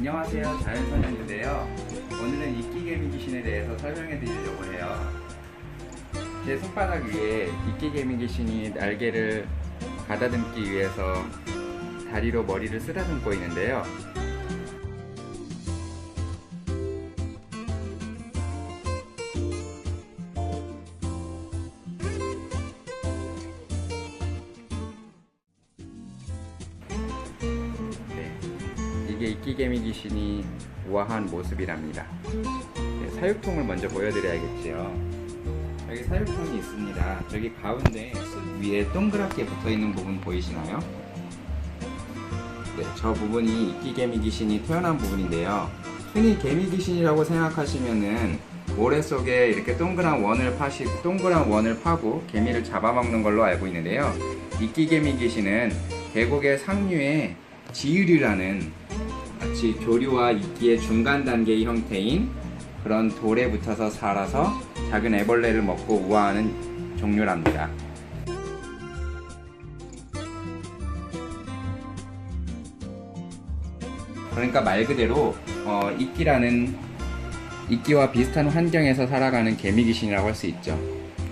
안녕하세요. 자연소년인데요. 오늘은 이끼개미 귀신에 대해서 설명해 드리려고 해요. 제 손바닥 위에 이끼개미 귀신이 날개를 가다듬기 위해서 다리로 머리를 쓰다듬고 있는데요 이게 이끼개미 귀신이 우아한 모습이랍니다. 네, 사육통을 먼저 보여드려야겠지요. 여기 사육통이 있습니다. 여기 가운데 숲 위에 동그랗게 붙어 있는 부분 보이시나요? 네, 저 부분이 이끼개미 귀신이 태어난 부분인데요. 흔히 개미 귀신이라고 생각하시면은 모래 속에 이렇게 동그란 원을 파시 동그란 원을 파고 개미를 잡아먹는 걸로 알고 있는데요. 이끼개미 귀신은 계곡의 상류에 지유류라는 마치 조류와 이끼의 중간 단계의 형태인 그런 돌에 붙어서 살아서 작은 애벌레를 먹고 우아하는 종류랍니다. 그러니까 말 그대로 어, 이끼라는 이끼와 비슷한 환경에서 살아가는 개미 귀신이라고 할 수 있죠.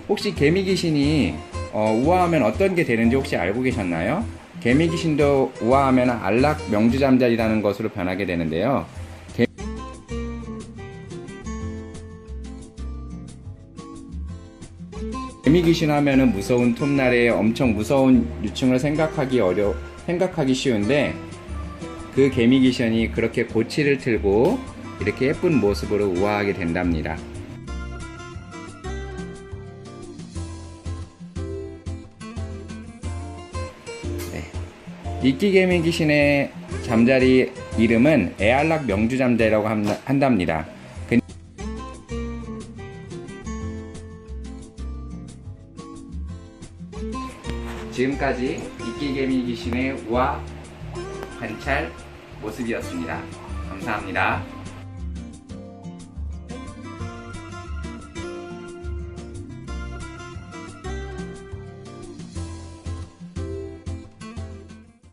혹시 개미 귀신이 어, 우아하면 어떤 게 되는지 혹시 알고 계셨나요? 개미 귀신도 우아하면 안락 명주잠자리라는 것으로 변하게 되는데요. 개... 개미 귀신 하면은 무서운 톱날에 엄청 무서운 유충을 생각하기 어려 생각하기 쉬운데 그 개미 귀신이 그렇게 고치를 틀고 이렇게 예쁜 모습으로 우아하게 된답니다. 이끼개미 귀신의 잠자리 이름은 애알락 명주잠자리라고 함- 한답니다. 그- 지금까지 이끼개미 귀신의 우아 관찰 모습이었습니다. 감사합니다.